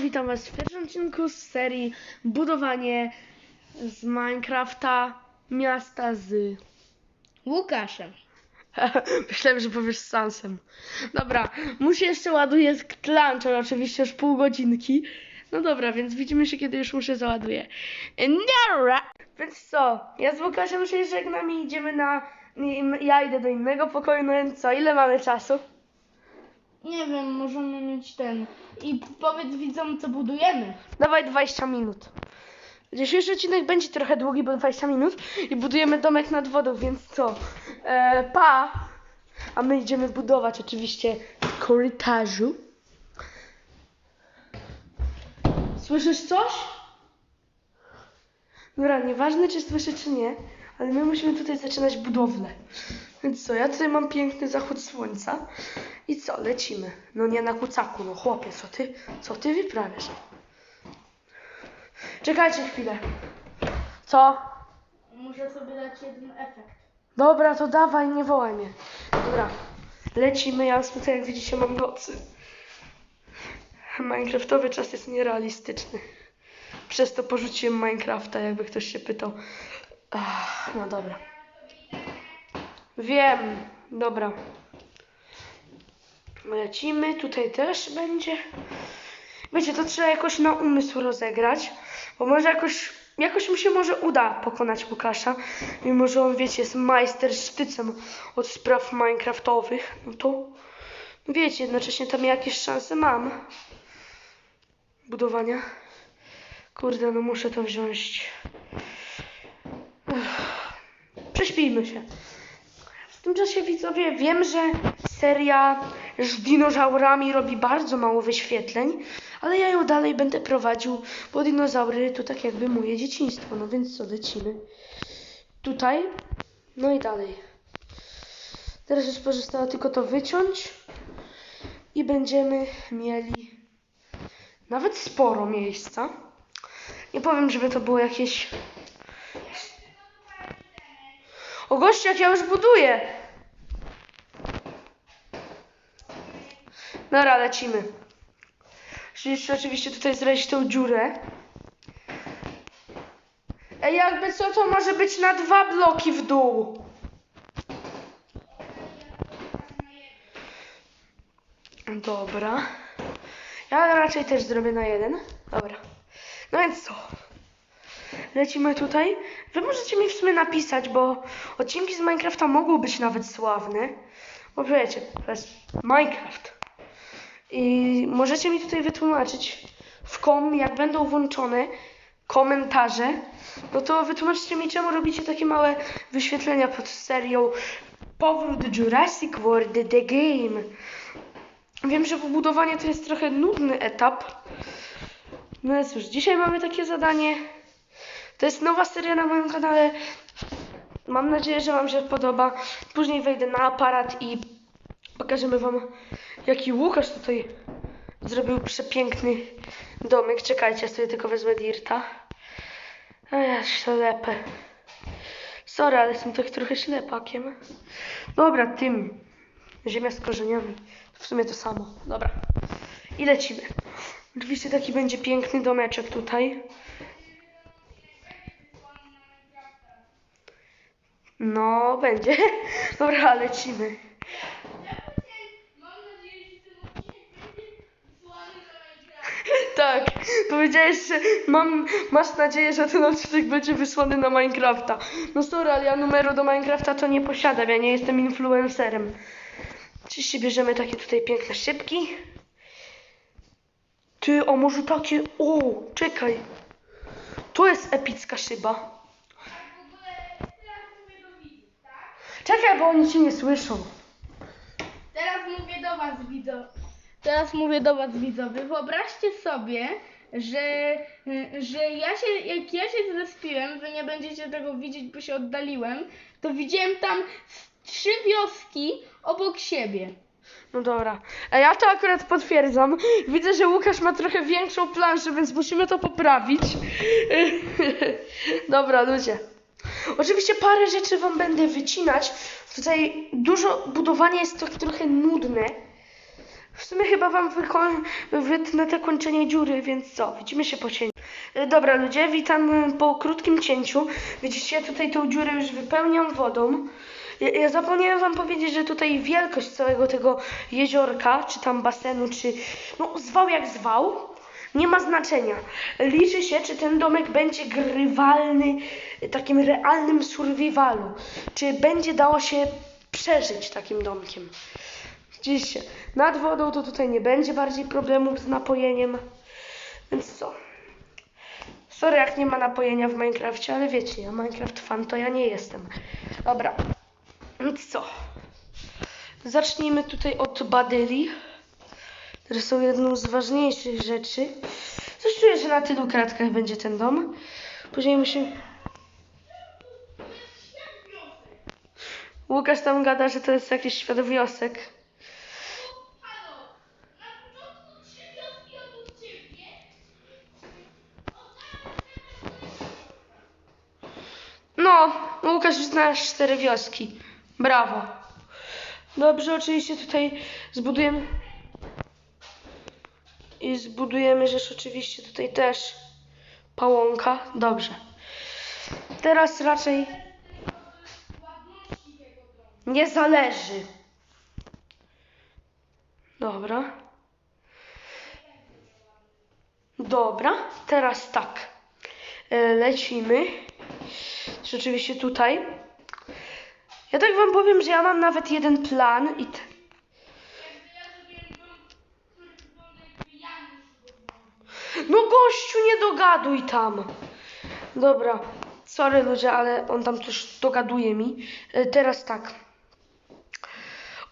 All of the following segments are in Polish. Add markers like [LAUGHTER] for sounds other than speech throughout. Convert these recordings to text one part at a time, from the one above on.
Witam was w pierwszym odcinku z serii Budowanie z Minecrafta miasta z... Łukaszem. [LAUGHS] Myślałem, że powiesz Sansem. Dobra, mu się jeszcze ładuje z Clanczer, oczywiście już pół godzinki. No dobra, więc widzimy się, kiedy już mu się załaduje. Nara! Więc co, ja z Łukaszem się żegnam i idziemy na... Ja idę do innego pokoju, no więc co, ile mamy czasu? Nie wiem, możemy mieć ten. I powiedz widzom, co budujemy. Dawaj 20 minut. Dzisiejszy odcinek będzie trochę długi, bo 20 minut i budujemy domek nad wodą, więc co? E, pa! A my idziemy budować oczywiście w korytarzu. Słyszysz coś? Dobra, nieważne czy słyszę czy nie, ale my musimy tutaj zaczynać budowlę. Więc co, ja tutaj mam piękny zachód słońca i co, lecimy. No nie na kucaku, no chłopie, co ty, co ty wyprawiasz? Czekajcie chwilę. Co? Muszę sobie dać jeden efekt. Dobra, to dawaj, nie wołaj mnie. Dobra, lecimy. Ja tutaj, jak widzicie, mam nocy. Minecraftowy czas jest nierealistyczny. Przez to porzuciłem Minecrafta, jakby ktoś się pytał. Ach, no dobra. Wiem, dobra. Lecimy, tutaj też będzie. Wiecie, to trzeba jakoś na umysł rozegrać, bo może jakoś, jakoś mi się może uda pokonać Łukasza, mimo że on, wiecie, jest majster sztycem od spraw minecraftowych, no to wiecie, jednocześnie tam jakieś szanse mam budowania. Kurde, no muszę to wziąć. Prześpijmy się. Tym czasie widzowie, wiem, że seria z dinozaurami robi bardzo mało wyświetleń, ale ja ją dalej będę prowadził, bo dinozaury to tak jakby moje dzieciństwo. No więc co, lecimy. Tutaj, no i dalej. Teraz już pozostało tylko to wyciąć i będziemy mieli nawet sporo miejsca. Nie powiem, żeby to było jakieś... O gościu, jak ja już buduję! Dobra, lecimy. Musisz oczywiście tutaj zrobić tą dziurę. Ej, jakby co, to może być na dwa bloki w dół. Dobra. Ja raczej też zrobię na jeden. Dobra. No więc co? Lecimy tutaj. Wy możecie mi w sumie napisać, bo odcinki z Minecrafta mogą być nawet sławne. Bo wiecie, to jest Minecraft. I możecie mi tutaj wytłumaczyć w kom, jak będą włączone komentarze, no to wytłumaczcie mi, czemu robicie takie małe wyświetlenia pod serią Powrót Jurassic World The Game. Wiem, że budowanie to jest trochę nudny etap. No cóż, dzisiaj mamy takie zadanie. To jest nowa seria na moim kanale. Mam nadzieję, że Wam się podoba. Później wejdę na aparat i pokażemy Wam, jaki Łukasz tutaj zrobił przepiękny domek. Czekajcie, ja sobie tylko wezmę dirta. A ja ślepę. Sorry, ale jestem tak trochę ślepakiem. Dobra, tym. Ziemia z korzeniami. W sumie to samo. Dobra. I lecimy. Oczywiście taki będzie piękny domeczek tutaj. No, będzie. [LAUGHS] Dobra, lecimy. Tak, powiedziałeś, że mam, masz nadzieję, że ten odcinek będzie wysłany na Minecrafta. No sorry, ale ja numeru do Minecrafta to nie posiadam, ja nie jestem influencerem. Oczywiście bierzemy takie tutaj piękne szybki. Ty, a może takie... O, czekaj. To jest epicka szyba. Czekaj, bo oni cię nie słyszą. Teraz mówię do was, widzowie. Teraz mówię do was, widzowie. Wyobraźcie sobie, że, że ja się, jak ja się zrespiłem, wy nie będziecie tego widzieć, bo się oddaliłem, to widziałem tam trzy wioski obok siebie. No dobra. A ja to akurat potwierdzam. Widzę, że Łukasz ma trochę większą planszę, więc musimy to poprawić. [LAUGHS] dobra, ludzie. Oczywiście parę rzeczy wam będę wycinać. Tutaj dużo budowania jest tak trochę nudne. W sumie chyba wam wytnę te kończenie dziury, więc co? Widzimy się po cięciu. E, Dobra ludzie, witam po krótkim cięciu. Widzicie, tutaj tą dziurę już wypełniam wodą. Ja, ja zapomniałem wam powiedzieć, że tutaj wielkość całego tego jeziorka, czy tam basenu, czy no zwał jak zwał, nie ma znaczenia. Liczy się, czy ten domek będzie grywalny, takim realnym survivalu. Czy będzie dało się przeżyć takim domkiem. Widzicie, nad wodą to tutaj nie będzie bardziej problemów z napojeniem. Więc co? Sorry, jak nie ma napojenia w Minecrafcie, ale wiecie, ja Minecraft fan to ja nie jestem. Dobra, więc co? Zacznijmy tutaj od badyli, które są jedną z ważniejszych rzeczy. Coś czuję, że na tylu kratkach będzie ten dom. Później musimy... Łukasz tam gada, że to jest jakiś świat wiosek. No, Łukasz już znasz cztery wioski. Brawo. Dobrze, oczywiście tutaj zbudujemy. I zbudujemy rzecz oczywiście tutaj też pałąka. Dobrze. Teraz raczej nie zależy. Dobra. Dobra, teraz tak. E, Lecimy. Rzeczywiście tutaj. Ja tak wam powiem, że ja mam nawet jeden plan i. T- no dogaduj tam. Dobra. Sorry ludzie, ale on tam coś dogaduje mi. E, Teraz tak.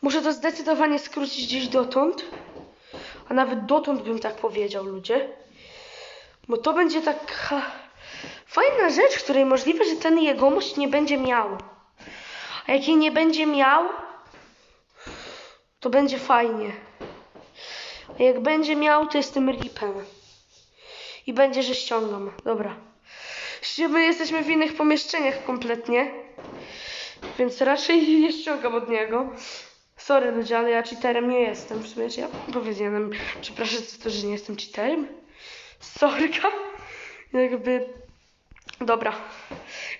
Muszę to zdecydowanie skrócić gdzieś dotąd. A nawet dotąd bym tak powiedział, ludzie. Bo to będzie taka fajna rzecz, której możliwe, że ten jegomość nie będzie miał. A jak jej nie będzie miał, to będzie fajnie. A jak będzie miał, to jestem ripem. I będzie, że ściągam. Dobra. My jesteśmy w innych pomieszczeniach kompletnie. Więc raczej [LAUGHS] nie ściągam od niego. Sorry ludzie, ale ja cheaterem nie jestem. W sumie ja powiedziałem, przepraszam za to, że nie jestem cheaterem. Sorka. [LAUGHS] Jakby... Dobra.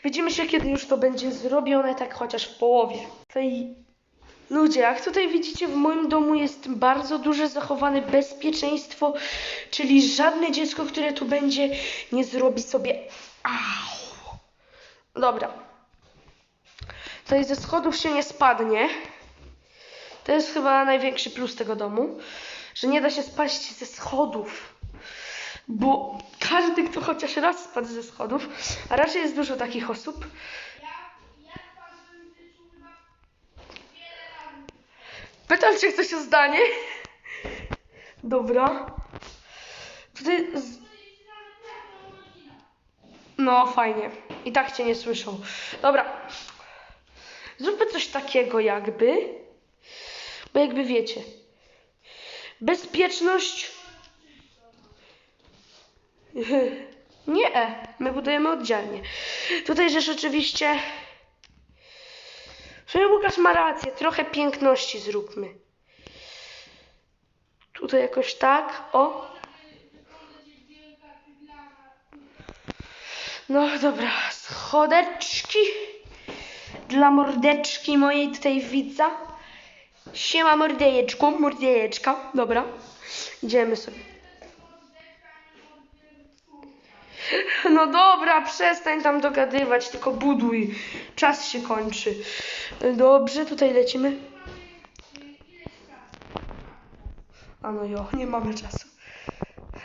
Widzimy się, kiedy już to będzie zrobione, tak chociaż w połowie. Tutaj... Ludzie, jak tutaj widzicie, w moim domu jest bardzo duże zachowane bezpieczeństwo, czyli żadne dziecko, które tu będzie, nie zrobi sobie... Au. Dobra. Tutaj ze schodów się nie spadnie. To jest chyba największy plus tego domu, że nie da się spaść ze schodów. Bo każdy, kto chociaż raz spadł ze schodów, a raczej jest dużo takich osób, Pytam cię ktoś o zdanie. Dobra. Tutaj. Z... No, fajnie. I tak cię nie słyszą. Dobra. Zróbmy coś takiego, jakby. Bo jakby wiecie. Bezpieczność. [LAUGHS] Nie, my budujemy oddzielnie. Tutaj rzecz oczywiście. Sumie Łukasz ma rację, trochę piękności zróbmy. Tutaj jakoś tak, o. No dobra, schodeczki dla mordeczki mojej tutaj widza. Siema mordejeczku, mordejeczka, dobra. Idziemy sobie. No dobra, przestań tam dogadywać, tylko buduj. Czas się kończy. Dobrze, tutaj lecimy. A no jo, nie mamy czasu.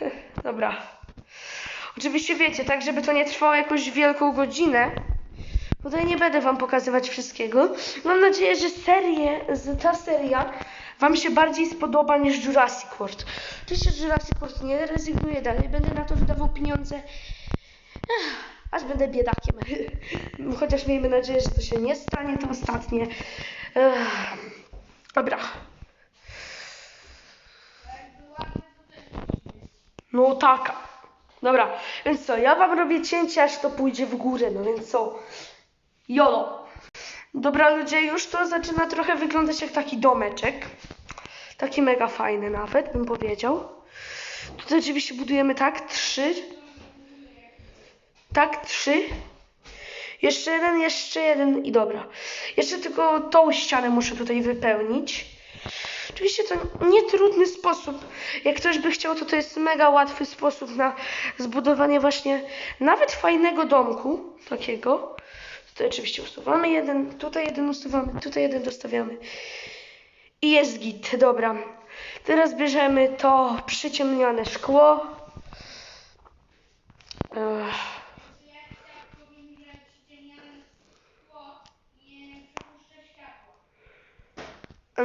[LAUGHS] Dobra. Oczywiście wiecie, tak żeby to nie trwało jakąś wielką godzinę. Tutaj nie będę wam pokazywać wszystkiego. Mam nadzieję, że serię, ta seria wam się bardziej spodoba niż Jurassic World. Oczywiście Jurassic World nie rezygnuję dalej, będę na to wydawał pieniądze. Aż będę biedakiem. [LAUGHS] Chociaż miejmy nadzieję, że to się nie stanie, to ostatnie. Dobra. No taka. Dobra, więc co, ja wam robię cięcie, aż to pójdzie w górę, no więc co? Jolo. Dobra ludzie, już to zaczyna trochę wyglądać jak taki domeczek. Taki mega fajny nawet, bym powiedział. Tutaj oczywiście budujemy tak, trzy. Tak, trzy. Jeszcze jeden, jeszcze jeden i dobra. Jeszcze tylko tą ścianę muszę tutaj wypełnić. Oczywiście to nie trudny sposób. Jak ktoś by chciał, to to jest mega łatwy sposób na zbudowanie właśnie nawet fajnego domku takiego. Tutaj oczywiście usuwamy jeden, tutaj jeden usuwamy, tutaj jeden dostawiamy. I jest git, dobra. Teraz bierzemy to przyciemnione szkło. Ech.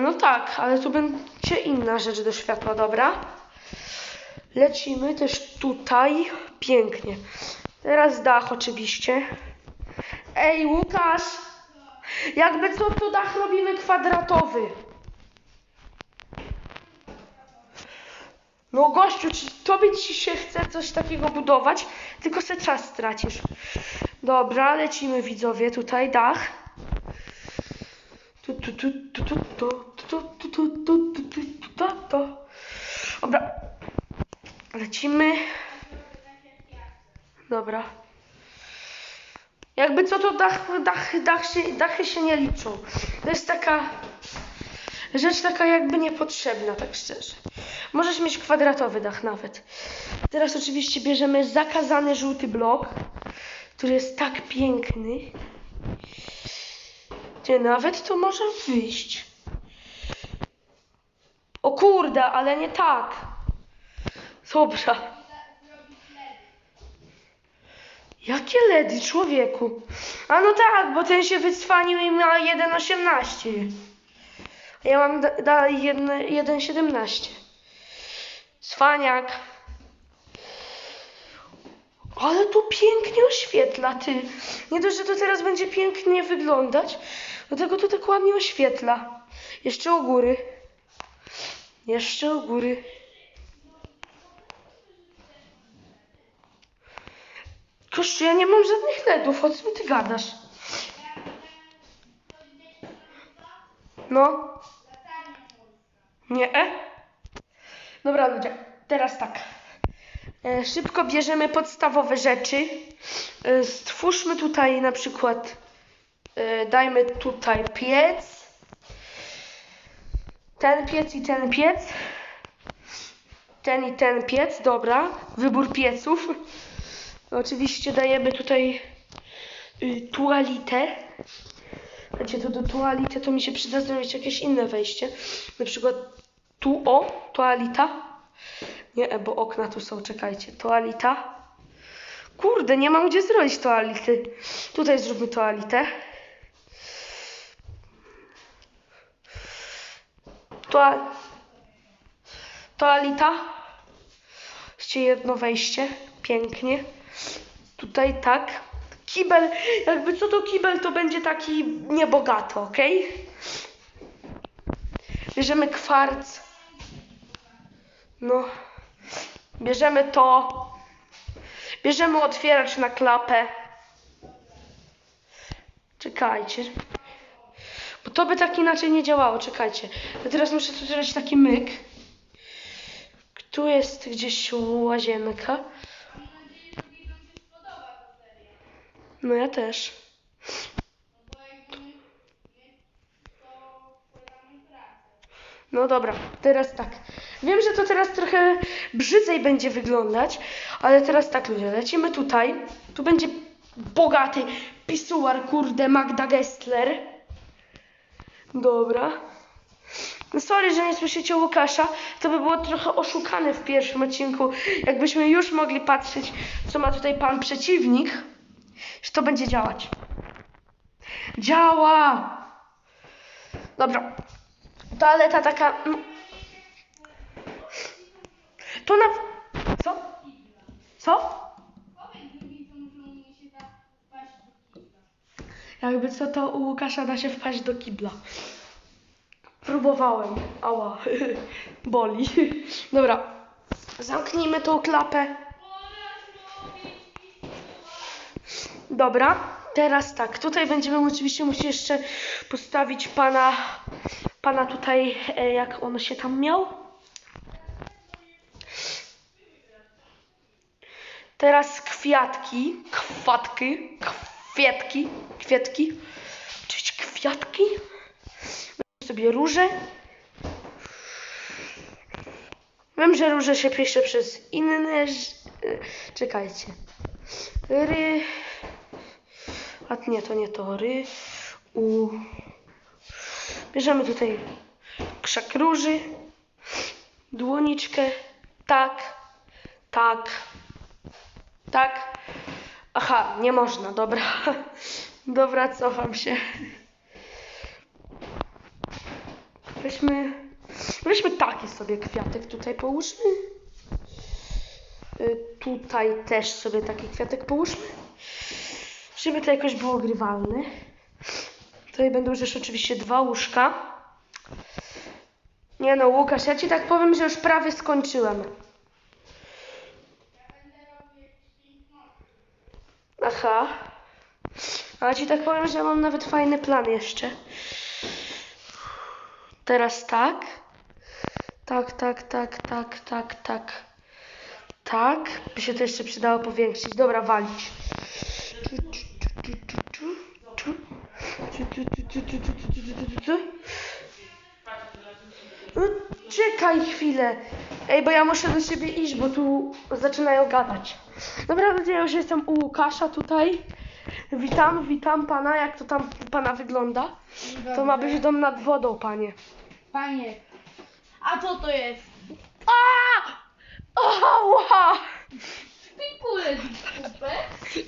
No tak, ale tu będzie inna rzecz do światła, dobra? Lecimy też tutaj. Pięknie. Teraz dach oczywiście. Ej, Łukasz! Jakby co, to dach robimy kwadratowy. No gościu, czy tobie ci się chce coś takiego budować, tylko se czas stracisz. Dobra, lecimy widzowie, tutaj dach. Dobra. Lecimy. Dobra. Jakby co to dach, dach, dach się, dachy się nie liczą. To jest taka rzecz taka jakby niepotrzebna, tak szczerze. Możesz mieć kwadratowy dach nawet. Teraz oczywiście bierzemy zakazany żółty blok, który jest tak piękny. Ty, nawet to może wyjść. O kurde, ale nie tak. Dobra. Jakie LEDy, człowieku? A no tak, bo ten się wycwanił i ma 1,18. A ja mam da- dalej jedne- 1,17. Cwaniak. Ale tu pięknie oświetla, ty. Nie dość, że to teraz będzie pięknie wyglądać, do tego to tak ładnie oświetla. Jeszcze u góry. Jeszcze u góry. Kościół, ja nie mam żadnych LEDów, o czym ty gadasz? No. Nie? Dobra ludzie, teraz tak. E, szybko bierzemy podstawowe rzeczy. E, stwórzmy tutaj na przykład, e, dajmy tutaj piec. Ten piec i ten piec. Ten i ten piec, dobra. Wybór pieców. Oczywiście dajemy tutaj y, tualitę. Znaczy to do tuality to mi się przyda zrobić jakieś inne wejście. Na przykład tu o, toalita. Nie, bo okna tu są, czekajcie. Toalita. Kurde, nie mam gdzie zrobić toality. Tutaj zróbmy toalitę. Toa... Toalita. Jeszcze jedno wejście. Pięknie. Tutaj tak. Kibel, jakby co to kibel, to będzie taki niebogato, ok? Bierzemy kwarc. No. Bierzemy to. Bierzemy otwieracz na klapę. Czekajcie. Bo to by tak inaczej nie działało, czekajcie. Ja teraz muszę tu zrobić taki myk. Tu jest gdzieś łazienka. No ja też. No dobra, teraz tak. Wiem, że to teraz trochę brzydzej będzie wyglądać, ale teraz tak ludzie, lecimy tutaj. Tu będzie bogaty pisuar, kurde, Magda Gessler. Dobra. No sorry, że nie słyszycie Łukasza. To by było trochę oszukane w pierwszym odcinku, jakbyśmy już mogli patrzeć, co ma tutaj pan przeciwnik, że to będzie działać. Działa! Dobra. Toaleta taka... No. To na... Co? Co? Jakby co, to u Łukasza da się wpaść do kibla. Próbowałem. Ała. [LAUGHS] Boli. Dobra. Zamknijmy tą klapę. Dobra. Teraz tak. Tutaj będziemy oczywiście musieli jeszcze postawić pana pana tutaj, e, jak on się tam miał. Teraz kwiatki, kwatki, kwiatki, kwiatki, oczywiście kwiatki. Weźmy sobie róże. Wiem, że róże się pisze przez inne. e, Czekajcie. Ry. A nie, to nie to. Ry. U. Bierzemy tutaj krzak róży. Dłoniczkę. Tak. Tak. Tak. Aha, nie można, dobra. Dobra, cofam się. Weźmy. Weźmy taki sobie kwiatek tutaj połóżmy. Y, Tutaj też sobie taki kwiatek połóżmy. Żeby to jakoś było grywalne. Tutaj będą już oczywiście dwa łóżka. Nie no, Łukasz, ja ci tak powiem, że już prawie skończyłem. Polaka. Ale ci tak powiem, że mam nawet fajny plan jeszcze. Teraz tak. Tak, tak, tak, tak, tak, tak. Tak. By się to jeszcze przydało powiększyć. Dobra, walić. Czekaj chwilę. Ej, bo ja muszę do siebie iść, bo tu zaczynają gadać. Dobra, ludzie, ja już jestem u Łukasza tutaj. Witam, witam pana. Jak to tam u pana wygląda? To ma być dom nad wodą, panie. Panie, a co to jest? A! Ała! Szpikulec w kupę?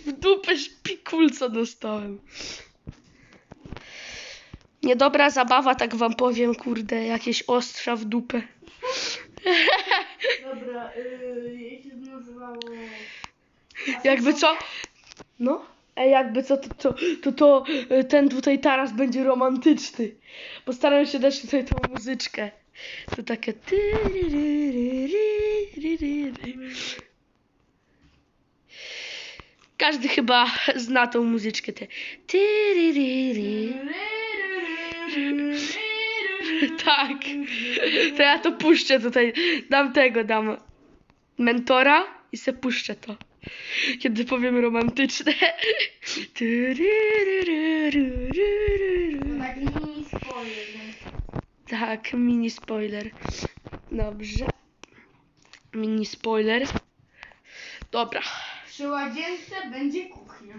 W dupę szpikulca dostałem. Niedobra zabawa, tak wam powiem, kurde, jakieś ostrza w dupę. [LAUGHS] Dobra, yy, jak się nazywało? Jakby co? No? Ej, jakby co, to, to, to, to e, ten tutaj taras będzie romantyczny. Postaram się dać tutaj tą muzyczkę. To takie... Każdy chyba zna tą muzyczkę. Te... [LAUGHS] Tak. To ja to puszczę tutaj. Dam tego, dam mentora i se puszczę to. Kiedy powiem romantyczne. [LAUGHS] Taki mini spoiler. Tak, mini spoiler. Dobrze. Mini spoiler. Dobra. Przy łazience będzie kuchnia.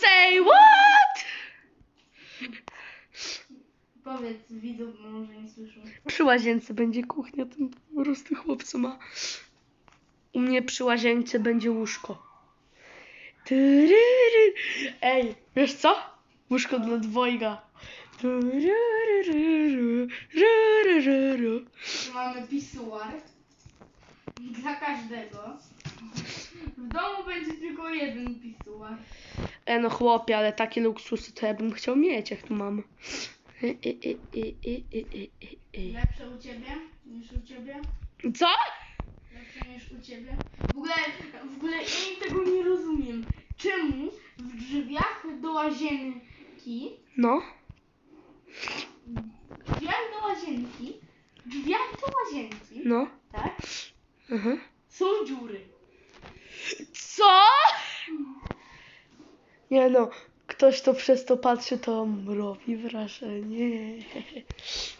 Say what? Powiedz widzom, bo może nie słyszą. Przy łazience będzie kuchnia, ten po prostu ma. U mnie przy łazience będzie łóżko. Tyryry. Ej, wiesz co? Łóżko dla dwojga. Mamy pisuar. Dla każdego. W domu będzie tylko jeden pisuar. E no chłopie, ale takie luksusy to ja bym chciał mieć, jak tu mam. E, e, e, e, e, e, e, e. Lepsze u ciebie niż u ciebie? Co? Lepsze niż u ciebie? W ogóle, w ogóle ja tego nie rozumiem. Czemu w drzwiach do łazienki, No. w drzwiach do łazienki, w drzwiach do łazienki, No. tak, Mhm. są dziury. Co? Nie no, ktoś to przez to patrzy, to robi wrażenie.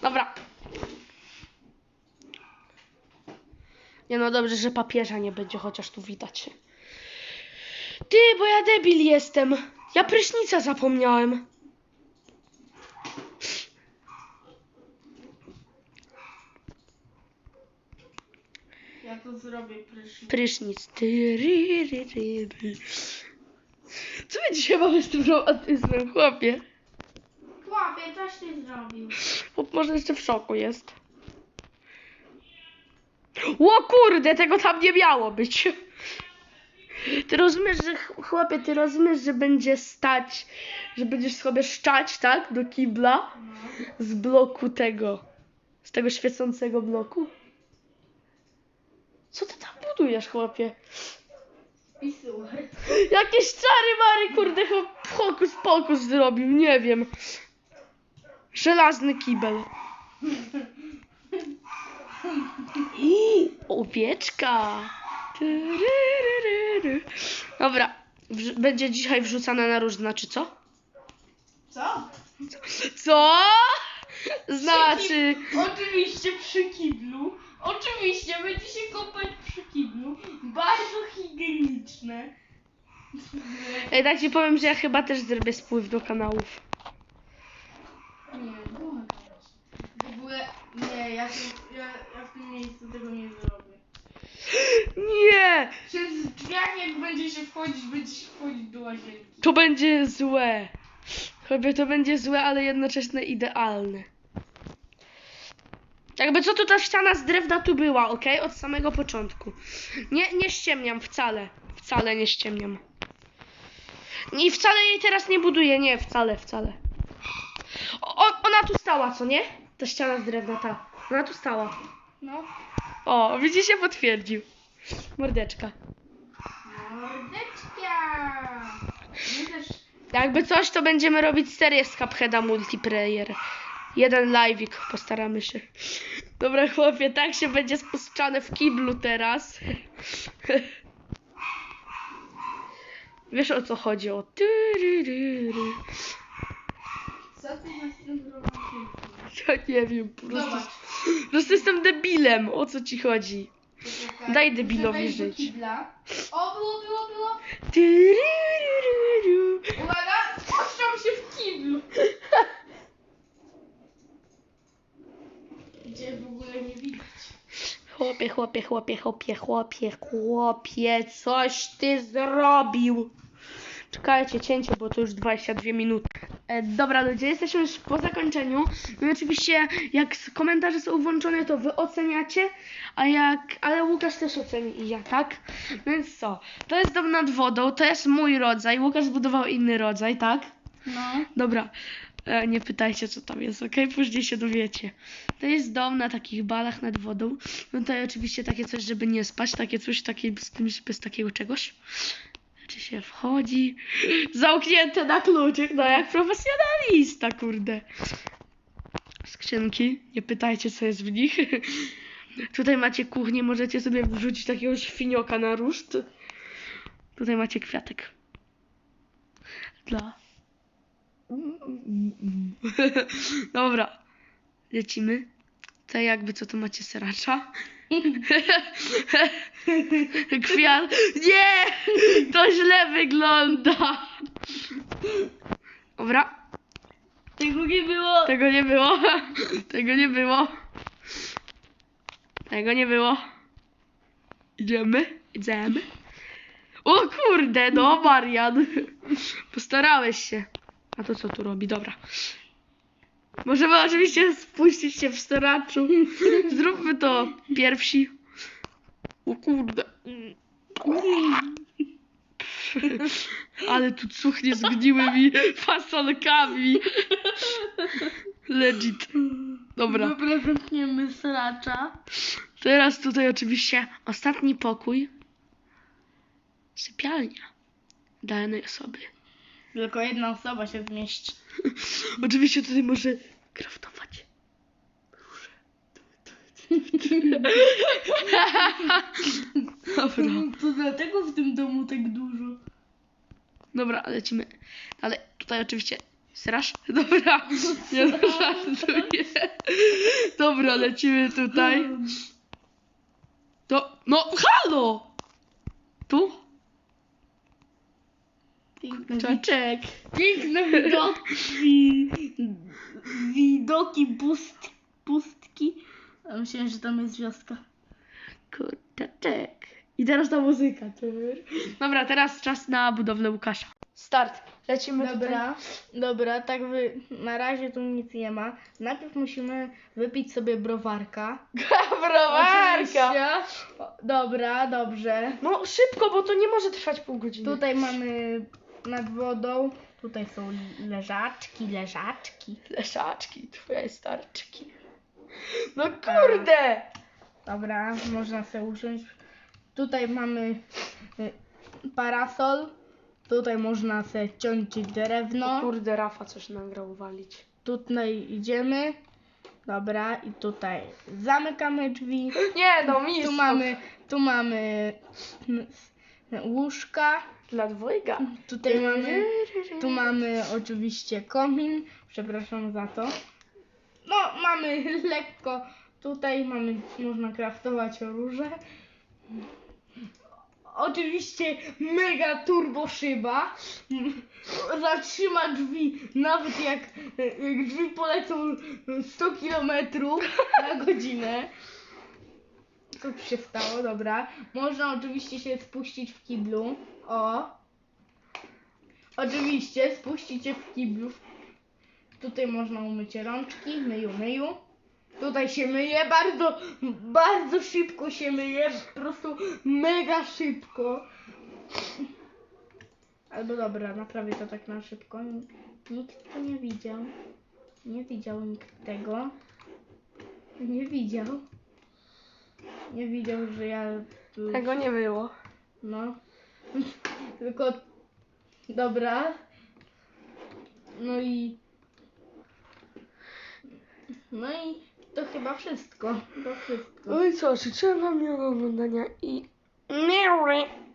Dobra. Nie no, dobrze, że papieża nie będzie, chociaż tu widać. Ty, bo ja debil jestem. Ja prysznica zapomniałem. Ja to zrobię prysznic. Prysznic. Co my dzisiaj mamy z tym romantyzmem, chłopie? Chłopie, coś ty zrobił. Chłop może jeszcze w szoku jest. Ło kurde, tego tam nie miało być. Ty rozumiesz, że ch- chłopie, ty rozumiesz, że będzie stać, że będziesz sobie szczać, tak? Do kibla No. z bloku tego, z tego świecącego bloku. Co ty tam budujesz, chłopie? Jakieś czary mary, kurde, chłop- hokus pokus zrobił, nie wiem. Żelazny kibel. I owieczka. Tyryryryry. Dobra, wrz- będzie dzisiaj wrzucana na róż, znaczy co? Co? Co? Znaczy... Oczywiście przy kiblu. Oczywiście będzie się kąpać przy kiblu. Bardzo higieniczne. Ej, tak ci powiem, że ja chyba też zrobię spływ do kanałów. Nie, błagam. W ogóle nie, ja, ja, ja w tym miejscu tego nie zrobię. Nie! Przez drzwiach jak będzie się wchodzić, będzie się wchodzić do łazienki. To będzie złe. Chyba to będzie złe, ale jednocześnie idealne. Jakby co to ta ściana z drewna tu była, ok? Od samego początku. Nie, nie ściemniam wcale. Wcale nie ściemniam. I wcale jej teraz nie buduję, nie, wcale, wcale. O, ona tu stała, co nie? Ta ściana z drewna, ta. Ona tu stała. No. O, widzicie, potwierdził. Mordeczka. Mordeczka! Jakby coś, to będziemy robić serię z Cupheada multiplayer. Jeden live'ik, postaramy się. Dobra chłopie, tak się będzie spuszczane w kiblu teraz. Wiesz o co chodzi? O tyryryry. Co ty masz z tym zrobić? Ja nie wiem, po prostu, Zobacz. po prostu jestem debilem. O co ci chodzi? Poczekaj. Daj debilowi Muszę wejść do żyć. kibla. O, było, było, było. Uwaga, spuszczam się w kiblu. Gdzie w ogóle nie widać. Chłopie, chłopie, chłopie, chłopie, chłopie, chłopie, coś ty zrobił. Czekajcie, cięcie, bo to już 22 minuty. E, dobra ludzie, jesteśmy już po zakończeniu. No i oczywiście jak komentarze są włączone, to wy oceniacie, a jak, ale Łukasz też oceni i ja, tak? Więc co? To jest dom nad wodą, to jest mój rodzaj, Łukasz zbudował inny rodzaj, tak? No. Dobra, nie pytajcie co tam jest, okej? Później się dowiecie. To jest dom na takich balach nad wodą. No tutaj oczywiście takie coś, żeby nie spać, takie coś, takie bez, bez takiego czegoś. Czy się wchodzi? Zamknięte na kluczyk, no jak profesjonalista, kurde. Skrzynki, nie pytajcie co jest w nich. Tutaj macie kuchnię, możecie sobie wrzucić takiego świnioka na ruszt. Tutaj macie kwiatek. Dla [LAUGHS] Dobra, lecimy. To jakby co tu macie seracza? [LAUGHS] Kwiat. Nie! To źle wygląda. Dobra, Tego nie było. tego nie było. Tego nie było. Tego nie było. Idziemy, idziemy. O kurde, no Marian. Postarałeś się. A to co tu robi? Dobra. Możemy oczywiście spuścić się w staraczu. [LAUGHS] Zróbmy to pierwsi. O kurde. [LAUGHS] Ale tu cuchnie zgniłymi fasolkami. Legit. Dobra. Dobra, zamkniemy sracza. Teraz tutaj oczywiście ostatni pokój. Sypialnia. Dla jednej osoby. Tylko jedna osoba się zmieści. [LAUGHS] Oczywiście tutaj może kraftować. róże. Dobra. [LAUGHS] To dlatego w tym domu tak dużo. Dobra, lecimy. Ale tutaj oczywiście straż. [LAUGHS] Dobra. Nie no, żartuję. Dobra, lecimy tutaj. To. No, halo! Tu? Piękne, wi- Czaczek. piękne widoki. Widoki pust, pustki. A myślałem, że tam jest wioska. Kurczaczek. I teraz ta muzyka. Dobra, teraz czas na budowlę Łukasza. Start. Lecimy Dobra, dobra, tak wy, na razie tu nic nie ma. Najpierw musimy wypić sobie browarka. [LAUGHS] Browarka. Oczywiście. Dobra, dobrze. No szybko, bo to nie może trwać pół godziny. Tutaj mamy nad wodą. Tutaj są leżaczki, leżaczki. Leszaczki, twoje starczki. No kurde! Dobra, można sobie usiąść. Tutaj mamy y, parasol. Tutaj można sobie ciąć No drewno. kurde, Rafa coś nagrał walić. Tutaj idziemy. Dobra, i tutaj zamykamy drzwi. Nie no, mistrz. Tu mamy, tu mamy mm, łóżka. Dla dwojga. Tutaj mamy, tu mamy oczywiście komin. Przepraszam za to. No, mamy [LAUGHS] lekko. Tutaj mamy, można kraftować róże. Oczywiście mega turbo szyba. [LAUGHS] Zatrzyma drzwi, nawet jak, jak drzwi polecą 100 km na godzinę. Co tu się stało? Dobra. Można oczywiście się spuścić w kiblu. O. Oczywiście spuścić się w kiblu. Tutaj można umyć rączki. Myju, myju. Tutaj się myje bardzo, bardzo szybko się myje. Po prostu mega szybko. Albo dobra, naprawię to tak na szybko. Nikt to nie widział. Nie widział nikt tego. Nie widział. Nie widział, że ja tu... Tego nie było. No. [LAUGHS] Tylko. Dobra. No i. No i to chyba wszystko. To wszystko. No i co, życzę wam miłego oglądania i... Miły.